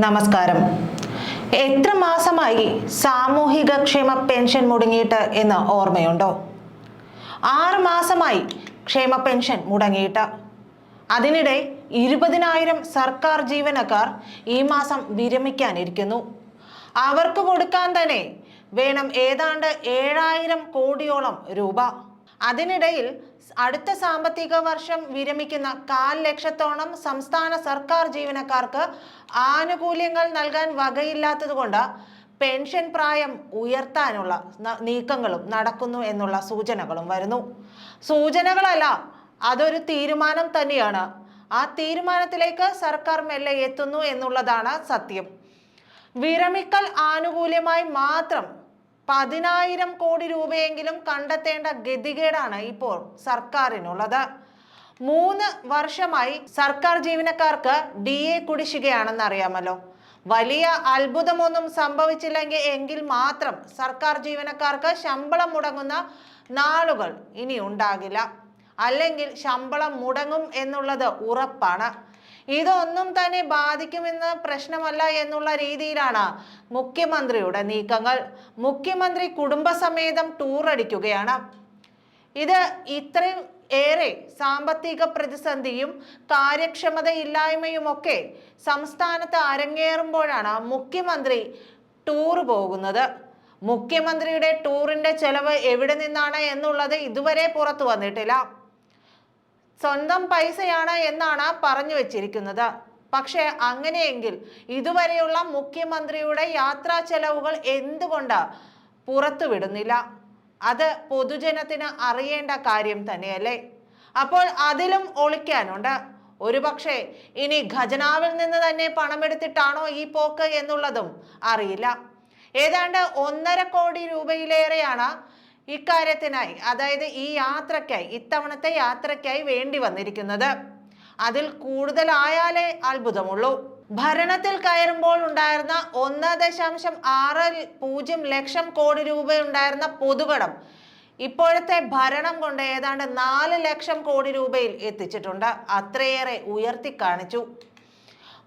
നമസ്കാരം. എത്ര മാസമായി സാമൂഹിക ക്ഷേമ പെൻഷൻ മുടങ്ങിയിട്ട് എന്ന് ഓർമ്മയുണ്ടോ? ആറ് മാസമായി ക്ഷേമ പെൻഷൻ മുടങ്ങിയിട്ട്. അതിനിടെ ഇരുപതിനായിരം സർക്കാർ ജീവനക്കാർ ഈ മാസം വിരമിക്കാനിരിക്കുന്നു. അവർക്ക് കൊടുക്കാൻ തന്നെ വേണം ഏതാണ്ട് ഏഴായിരം കോടിയോളം രൂപ. അതിനിടയിൽ അടുത്ത സാമ്പത്തിക വർഷം വിരമിക്കുന്ന കാൽ ലക്ഷത്തോളം സംസ്ഥാന സർക്കാർ ജീവനക്കാർക്ക് ആനുകൂല്യങ്ങൾ നൽകാൻ വകയില്ലാത്തതുകൊണ്ട് പെൻഷൻ പ്രായം ഉയർത്താനുള്ള നീക്കങ്ങളും നടക്കുന്നു എന്നുള്ള സൂചനകളും വരുന്നു. സൂചനകളല്ല അതൊരു തീരുമാനം തന്നെയാണ്. ആ തീരുമാനത്തിലേക്ക് സർക്കാർ മെല്ലെ എത്തുന്നു എന്നുള്ളതാണ് സത്യം. വിരമിക്കൽ ആനുകൂല്യമായി മാത്രം പതിനായിരം കോടി രൂപയെങ്കിലും കണ്ടെത്തേണ്ട ഗതികേടാണ് ഇപ്പോൾ സർക്കാരിനുള്ളത്. മൂന്ന് വർഷമായി സർക്കാർ ജീവനക്കാർക്ക് ഡി എ കുടിശ്ശികയാണെന്ന് അറിയാമല്ലോ വലിയ അത്ഭുതമൊന്നും സംഭവിച്ചില്ലെങ്കിൽ എങ്കിൽ മാത്രം സർക്കാർ ജീവനക്കാർക്ക് ശമ്പളം മുടങ്ങുന്ന നാളുകൾ ഇനി ഉണ്ടാകില്ല. അല്ലെങ്കിൽ ശമ്പളം മുടങ്ങും എന്നുള്ളത് ഉറപ്പാണ്. ഇതൊന്നും തന്നെ ബാധിക്കുമെന്ന് പ്രശ്നമല്ല എന്നുള്ള രീതിയിലാണ് മുഖ്യമന്ത്രിയുടെ നീക്കങ്ങൾ. മുഖ്യമന്ത്രി കുടുംബസമേതം ടൂർ അടിക്കുകയാണ്. ഇത് ഇത്രയും ഏറെ സാമ്പത്തിക പ്രതിസന്ധിയും കാര്യക്ഷമതയില്ലായ്മയുമൊക്കെ സംസ്ഥാനത്ത് അരങ്ങേറുമ്പോഴാണ് മുഖ്യമന്ത്രി ടൂർ പോകുന്നത്. മുഖ്യമന്ത്രിയുടെ ടൂറിന്റെ ചെലവ് എവിടെ നിന്നാണ് എന്നുള്ളത് ഇതുവരെ പുറത്തു വന്നിട്ടില്ല. സ്വന്തം പൈസയാണ് എന്നാണ് പറഞ്ഞു വച്ചിരിക്കുന്നത്. പക്ഷേ അങ്ങനെയെങ്കിൽ ഇതുവരെയുള്ള മുഖ്യമന്ത്രിയുടെ യാത്രാ ചെലവുകൾ എന്തുകൊണ്ട് പുറത്തു വിടുന്നില്ല അത് പൊതുജനത്തിന് അറിയേണ്ട കാര്യം തന്നെയല്ലേ? അപ്പോൾ അതിലും ഒളിക്കാനുണ്ട്. ഒരുപക്ഷെ ഇനി ഖജനാവിൽ നിന്ന് തന്നെ പണമെടുത്തിട്ടാണോ ഈ പോക്ക് എന്നുള്ളതും അറിയില്ല. ഏതാണ്ട് ഒന്നര കോടി രൂപയിലേറെയാണ് ഇക്കാര്യത്തിനായി അതായത് ഈ യാത്രയ്ക്കായി ഇത്തവണത്തെ യാത്രയ്ക്കായി വേണ്ടി വന്നിരിക്കുന്നത്. അതിൽ കൂടുതലായാലേ അത്ഭുതമുള്ളൂ. ഭരണത്തിൽ കയറുമ്പോൾ ഉണ്ടായിരുന്ന ഒന്ന് ദശാംശം ആറ് പൂജ്യം ലക്ഷം കോടി രൂപ ഉണ്ടായിരുന്ന പൊതുകടം ഇപ്പോഴത്തെ ഭരണം കൊണ്ട് ഏതാണ്ട് നാല് ലക്ഷം കോടി രൂപയിൽ എത്തിച്ചിട്ടുണ്ട്. അത്രയേറെ ഉയർത്തി കാണിച്ചു.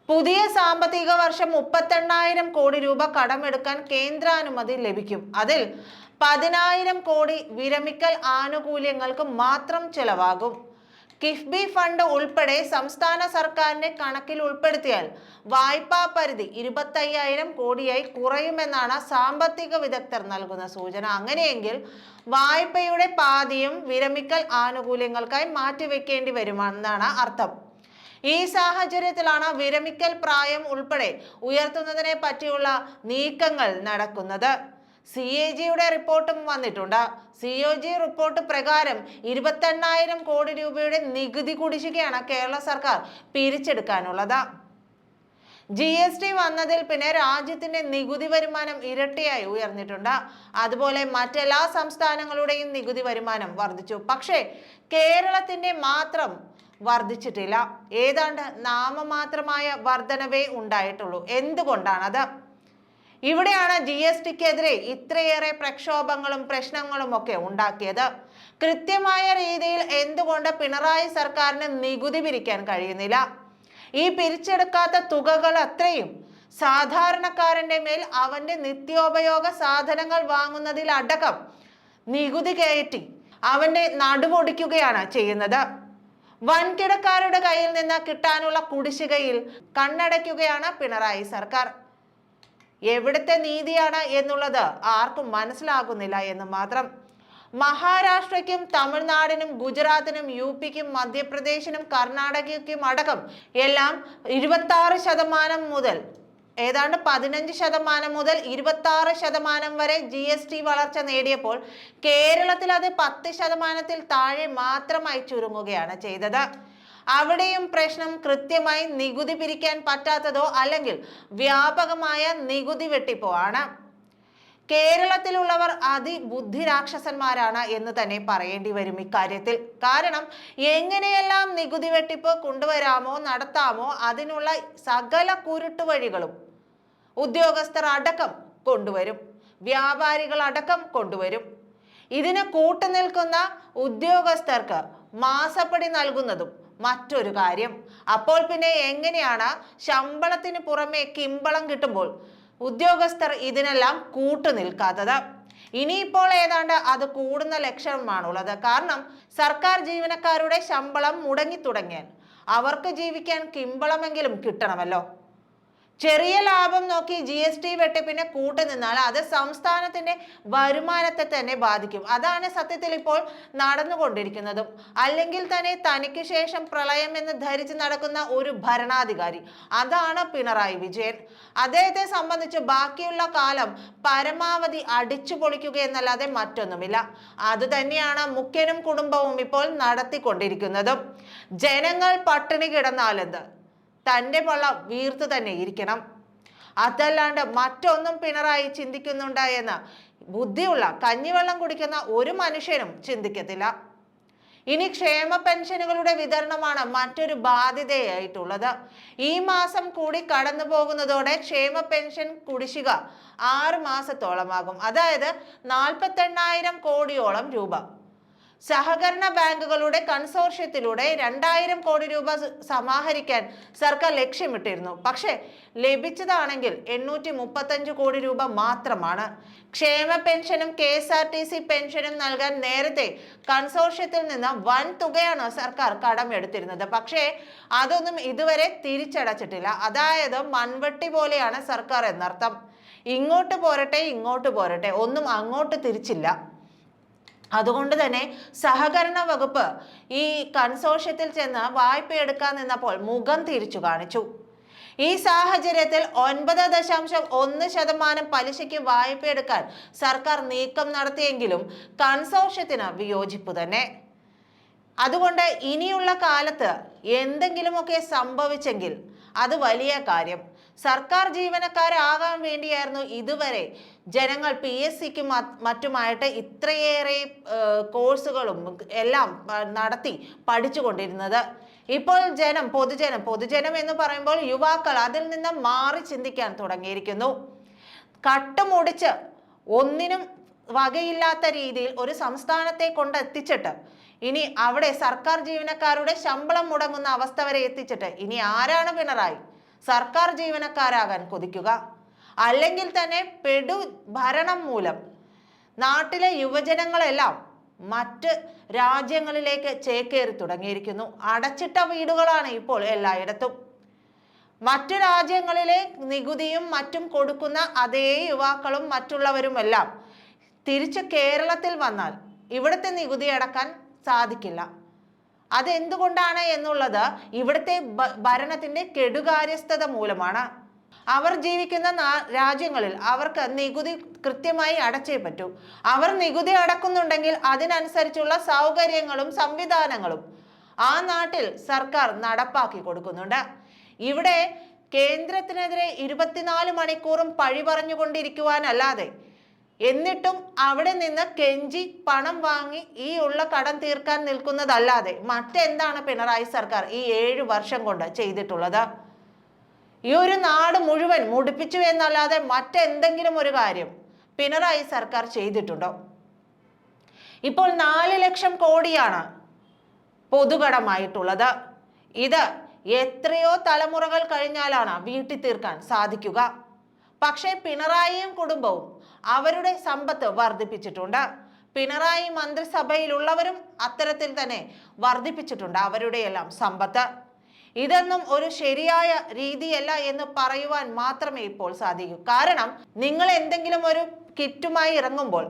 പുതിയ സാമ്പത്തിക വർഷം മുപ്പത്തെണ്ണായിരം കോടി രൂപ കടമെടുക്കാൻ കേന്ദ്രാനുമതി ലഭിക്കും. അതിൽ പതിനായിരം കോടി വിരമിക്കൽ ആനുകൂല്യങ്ങൾക്ക് മാത്രം ചെലവാകും. കിഫ്ബി ഫണ്ട് ഉൾപ്പെടെ സംസ്ഥാന സർക്കാരിന്റെ കണക്കിൽ ഉൾപ്പെടുത്തിയാൽ വായ്പാ പരിധി ഇരുപത്തയ്യായിരം കോടിയായി കുറയുമെന്നാണ് സാമ്പത്തിക വിദഗ്ധർ നൽകുന്ന സൂചന. അങ്ങനെയെങ്കിൽ വായ്പയുടെ പാതിയും വിരമിക്കൽ ആനുകൂല്യങ്ങൾക്കായി മാറ്റിവെക്കേണ്ടി വരുമെന്നാണ് അർത്ഥം. ഈ സാഹചര്യത്തിലാണ് വിരമിക്കൽ പ്രായം ഉൾപ്പെടെ ഉയർത്തുന്നതിനെ പറ്റിയുള്ള നീക്കങ്ങൾ നടക്കുന്നത്. സി എ ജിയുടെ റിപ്പോർട്ടും വന്നിട്ടുണ്ട്. സി ഒ ജി റിപ്പോർട്ട് പ്രകാരം ഇരുപത്തെണ്ണായിരം കോടി രൂപയുടെ നികുതി കുടിശ്ശികയാണ് കേരള സർക്കാർ പിരിച്ചെടുക്കാനുള്ളത്. ജി എസ് ടി വന്നതിൽ പിന്നെ രാജ്യത്തിന്റെ നികുതി വരുമാനം ഇരട്ടിയായി ഉയർന്നിട്ടുണ്ട്. അതുപോലെ മറ്റെല്ലാ സംസ്ഥാനങ്ങളുടെയും നികുതി വരുമാനം വർദ്ധിച്ചു. പക്ഷേ കേരളത്തിന്റെ മാത്രം വർദ്ധിച്ചിട്ടില്ല. ഏതാണ്ട് നാമമാത്രമായ വർധനവേ ഉണ്ടായിട്ടുള്ളൂ. എന്തുകൊണ്ടാണത്? ഇവിടെയാണ് ജി എസ് ടിക്കെതിരെ ഇത്രയേറെ പ്രക്ഷോഭങ്ങളും പ്രശ്നങ്ങളും ഒക്കെ ഉണ്ടാക്കിയത്. കൃത്യമായ രീതിയിൽ എന്തുകൊണ്ട് പിണറായി സർക്കാരിന് നികുതി പിരിക്കാൻ കഴിയുന്നില്ല? ഈ പിരിച്ചെടുക്കാത്ത തുകകൾ അത്രയും സാധാരണക്കാരന്റെ മേൽ അവന്റെ നിത്യോപയോഗ സാധനങ്ങൾ വാങ്ങുന്നതിൽ അടക്കം നികുതി കയറ്റി അവന്റെ നടുവൊടിക്കുകയാണ് ചെയ്യുന്നത്. വൻകിടക്കാരുടെ കയ്യിൽ നിന്ന് കിട്ടാനുള്ള കുടിശ്ശികയിൽ കണ്ണടയ്ക്കുകയാണ് പിണറായി സർക്കാർ. എവിടുത്തെ നീതിയാണ് എന്നുള്ളത് ആർക്കും മനസ്സിലാകുന്നില്ല എന്ന് മാത്രം. മഹാരാഷ്ട്രയ്ക്കും തമിഴ്നാടിനും ഗുജറാത്തിനും യു പിക്കും മധ്യപ്രദേശിനും കർണാടകയ്ക്കും അടക്കം എല്ലാം ഇരുപത്തി ശതമാനം മുതൽ ഏതാണ്ട് പതിനഞ്ച് ശതമാനം മുതൽ ഇരുപത്തി ആറ് ശതമാനം വരെ ജി എസ് ടി വളർച്ച നേടിയപ്പോൾ കേരളത്തിൽ അത് പത്ത് ശതമാനത്തിൽ താഴെ മാത്രമായി ചുരുങ്ങുകയാണ് ചെയ്തത്. അവിടെയും പ്രശ്നം കൃത്യമായി നികുതി പിരിക്കാൻ പറ്റാത്തതോ അല്ലെങ്കിൽ വ്യാപകമായ നികുതി വെട്ടിപ്പോ ആണ് കേരളത്തിലുള്ളവർ അതിബുദ്ധി രാക്ഷസന്മാരാണ് എന്ന് തന്നെ പറയേണ്ടി വരും ഇക്കാര്യത്തിൽ. കാരണം എങ്ങനെയെല്ലാം നികുതി വെട്ടിപ്പ് കൊണ്ടുവരാമോ നടത്താമോ അതിനുള്ള സകല കുരുട്ടുവഴികളും ഉദ്യോഗസ്ഥർ അടക്കം കൊണ്ടുവരും. വ്യാപാരികൾ അടക്കം കൊണ്ടുവരും. ഇതിന് കൂട്ടുനിൽക്കുന്ന ഉദ്യോഗസ്ഥർക്ക് മാസപ്പടി നൽകുന്നതും മറ്റൊരു കാര്യം. അപ്പോൾ പിന്നെ എങ്ങനെയാണ് ശമ്പളത്തിന് പുറമെ കിമ്പളം കിട്ടുമ്പോൾ ഉദ്യോഗസ്ഥർ ഇതിനെല്ലാം കൂട്ടു നിൽക്കാത്തത്? ഇനിയിപ്പോൾ ഏതാണ്ട് അത് കൂടുന്ന ലക്ഷണമാണുള്ളത്. കാരണം സർക്കാർ ജീവനക്കാരുടെ ശമ്പളം മുടങ്ങി തുടങ്ങിയാൽ അവർക്ക് ജീവിക്കാൻ കിമ്പളമെങ്കിലും കിട്ടണമല്ലോ. ചെറിയ ലാഭം നോക്കി ജി എസ് ടി വെട്ടിപ്പിനെ കൂട്ടുനിന്നാൽ അത് സംസ്ഥാനത്തിന്റെ വരുമാനത്തെ തന്നെ ബാധിക്കും. അതാണ് സത്യത്തിൽ ഇപ്പോൾ നടന്നുകൊണ്ടിരിക്കുന്നതും. അല്ലെങ്കിൽ തന്നെ തനിക്ക് ശേഷം പ്രളയം എന്ന് ധരിച്ച് നടക്കുന്ന ഒരു ഭരണാധികാരി. അതാണ് പിണറായി വിജയൻ. അദ്ദേഹത്തെ സംബന്ധിച്ച് ബാക്കിയുള്ള കാലം പരമാവധി അടിച്ചു പൊളിക്കുക എന്നല്ലാതെ മറ്റൊന്നുമില്ല. അത് തന്നെയാണ് മുഖ്യനും കുടുംബവും ഇപ്പോൾ നടത്തിക്കൊണ്ടിരിക്കുന്നതും. ജനങ്ങൾ പട്ടിണി കിടന്നാലെന്ത്? തന്റെ പൊള്ള വീർത്തു തന്നെ ഇരിക്കണം. അതല്ലാണ്ട് മറ്റൊന്നും പിണറായി ചിന്തിക്കുന്നുണ്ട് എന്ന് ബുദ്ധിയുള്ള കഞ്ഞിവെള്ളം കുടിക്കുന്ന ഒരു മനുഷ്യനും ചിന്തിക്കത്തില്ല. ഇനി ക്ഷേമ പെൻഷനുകളുടെ വിതരണമാണ് മറ്റൊരു ബാധ്യതയായിട്ടുള്ളത്. ഈ മാസം കൂടി കടന്നു പോകുന്നതോടെ ക്ഷേമ പെൻഷൻ കുടിശ്ശിക ആറ് മാസത്തോളമാകും. അതായത് നാൽപ്പത്തെണ്ണായിരം കോടിയോളം രൂപ. സഹകരണ ബാങ്കുകളുടെ കൺസോർഷ്യത്തിലൂടെ രണ്ടായിരം കോടി രൂപ സമാഹരിക്കാൻ സർക്കാർ ലക്ഷ്യമിട്ടിരുന്നു. പക്ഷേ ലഭിച്ചതാണെങ്കിൽ എണ്ണൂറ്റി മുപ്പത്തഞ്ച് കോടി രൂപ മാത്രമാണ്. ക്ഷേമ പെൻഷനും K S R T C പെൻഷനും നൽകാൻ നേരത്തെ കൺസോർഷ്യത്തിൽ നിന്ന് വൻ തുകയാണ് സർക്കാർ കടമെടുത്തിരുന്നത്. പക്ഷേ അതൊന്നും ഇതുവരെ തിരിച്ചടച്ചിട്ടില്ല. അതായത് മൺവെട്ടി പോലെയാണ് സർക്കാർ എന്നർത്ഥം. ഇങ്ങോട്ട് പോരട്ടെ ഇങ്ങോട്ട് പോരട്ടെ. ഒന്നും അങ്ങോട്ട് തിരിച്ചില്ല. അതുകൊണ്ട് തന്നെ സഹകരണ വകുപ്പ് ഈ കൺസോഷ്യത്തിൽ ചെന്ന് വായ്പ എടുക്കാൻ നിന്നപ്പോൾ മുഖം തിരിച്ചു കാണിച്ചു. ഈ സാഹചര്യത്തിൽ ഒൻപത് ദശാംശം ഒന്ന് ശതമാനം പലിശയ്ക്ക് വായ്പ എടുക്കാൻ സർക്കാർ നീക്കം നടത്തിയെങ്കിലും കൺസോർഷ്യത്തിന് വിയോജിപ്പ് തന്നെ. അതുകൊണ്ട് ഇനിയുള്ള കാലത്ത് എന്തെങ്കിലുമൊക്കെ സംഭവിച്ചെങ്കിൽ അത് വലിയ കാര്യം. സർക്കാർ ജീവനക്കാരാകാൻ വേണ്ടിയായിരുന്നു ഇതുവരെ. ജനങ്ങൾ പി എസ് സിക്കും മറ്റുമായിട്ട് ഇത്രയേറെ കോഴ്സുകളും എല്ലാം നടത്തി പഠിച്ചുകൊണ്ടിരുന്നത്. ഇപ്പോൾ ജനം പൊതുജനം പൊതുജനം എന്ന് പറയുമ്പോൾ യുവാക്കൾ അതിൽ നിന്ന് മാറി ചിന്തിക്കാൻ തുടങ്ങിയിരിക്കുന്നു. കട്ടുമുടിച്ച് ഒന്നിനും വകയില്ലാത്ത രീതിയിൽ ഒരു സംസ്ഥാനത്തെ കൊണ്ട് എത്തിച്ചിട്ട് ഇനി അവിടെ സർക്കാർ ജീവനക്കാരുടെ ശമ്പളം മുടങ്ങുന്ന അവസ്ഥ വരെ എത്തിച്ചിട്ട് ഇനി ആരാണ് പിണറായി? സർക്കാർ ജീവനക്കാരാകാൻ കൊതിക്കുക. അല്ലെങ്കിൽ തന്നെ പെടു ഭരണം മൂലം നാട്ടിലെ യുവജനങ്ങളെല്ലാം മറ്റ് രാജ്യങ്ങളിലേക്ക് ചേക്കേറി തുടങ്ങിയിരിക്കുന്നു. അടച്ചിട്ട വീടുകളാണ് ഇപ്പോൾ എല്ലായിടത്തും. മറ്റു രാജ്യങ്ങളിലെ നികുതിയും മറ്റും കൊടുക്കുന്ന അതേ യുവാക്കളും മറ്റുള്ളവരുമെല്ലാം തിരിച്ച് കേരളത്തിൽ വന്നാൽ ഇവിടുത്തെ നികുതി അടക്കാൻ സാധിക്കില്ല. അതെന്തുകൊണ്ടാണ് എന്നുള്ളത് ഇവിടുത്തെ ഭരണത്തിന്റെ കെടുകാര്യസ്ഥത മൂലമാണ്. അവർ ജീവിക്കുന്ന രാജ്യങ്ങളിൽ അവർക്ക് നികുതി കൃത്യമായി അടച്ചേ പറ്റൂ. അവർ നികുതി അടക്കുന്നുണ്ടെങ്കിൽ അതിനനുസരിച്ചുള്ള സൗകര്യങ്ങളും സംവിധാനങ്ങളും ആ നാട്ടിൽ സർക്കാർ നടപ്പാക്കി കൊടുക്കുന്നുണ്ട്. ഇവിടെ കേന്ദ്രത്തിനെതിരെ ഇരുപത്തിനാല് മണിക്കൂറും പഴി പറഞ്ഞുകൊണ്ടിരിക്കുവാനല്ലാതെ എന്നിട്ടും അവിടെ നിന്ന് കെഞ്ചി പണം വാങ്ങി ഈ ഉള്ള കടം തീർക്കാൻ നിൽക്കുന്നതല്ലാതെ മറ്റെന്താണ് പിണറായി സർക്കാർ ഈ ഏഴ് വർഷം കൊണ്ട് ചെയ്തിട്ടുള്ളത്? ഈ ഒരു നാട് മുഴുവൻ മുടിപ്പിച്ചു എന്നല്ലാതെ മറ്റെന്തെങ്കിലും ഒരു കാര്യം പിണറായി സർക്കാർ ചെയ്തിട്ടുണ്ടോ? ഇപ്പോൾ നാല് ലക്ഷം കോടിയാണ് പൊതുകടമായിട്ടുള്ളത്. ഇത് എത്രയോ തലമുറകൾ കഴിഞ്ഞാലാണ് വീട്ടിൽ തീർക്കാൻ സാധിക്കുക. പക്ഷേ പിണറായിയും കുടുംബവും അവരുടെ സമ്പത്ത് വർദ്ധിപ്പിച്ചിട്ടുണ്ട്. പിണറായി മന്ത്രിസഭയിലുള്ളവരും അത്തരത്തിൽ തന്നെ വർദ്ധിപ്പിച്ചിട്ടുണ്ട് അവരുടെയെല്ലാം സമ്പത്ത്. ഇതൊന്നും ഒരു ശരിയായ രീതിയല്ല എന്ന് പറയുവാൻ മാത്രമേ ഇപ്പോൾ സാധിക്കൂ. കാരണം നിങ്ങൾ എന്തെങ്കിലും ഒരു കിറ്റുമായി ഇറങ്ങുമ്പോൾ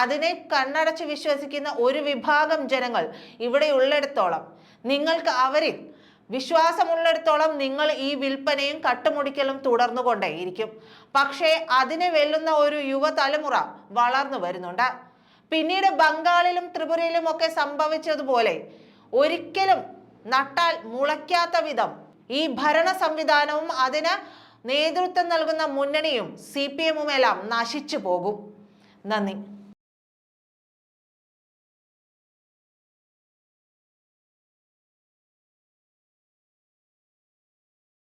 അതിനെ കണ്ണടച്ച് വിശ്വസിക്കുന്ന ഒരു വിഭാഗം ജനങ്ങൾ ഇവിടെ ഉള്ളിടത്തോളം നിങ്ങൾക്ക് അവരിൽ വിശ്വാസമുള്ളിടത്തോളം നിങ്ങൾ ഈ വിൽപ്പനയും കട്ടുമുടിക്കലും തുടർന്നുകൊണ്ടേയിരിക്കും. പക്ഷേ അതിനെ വെല്ലുന്ന ഒരു യുവതലമുറ വളർന്നു വരുന്നുണ്ട്. പിന്നീട് ബംഗാളിലും ത്രിപുരയിലും ഒക്കെ സംഭവിച്ചതുപോലെ ഒരിക്കലും നട്ടാൽ മുളയ്ക്കാത്ത വിധം ഈ ഭരണ സംവിധാനവും അതിന് നേതൃത്വം നൽകുന്ന മുന്നണിയും സി പി എമ്മുമെല്ലാം നശിച്ചു പോകും. നന്ദി.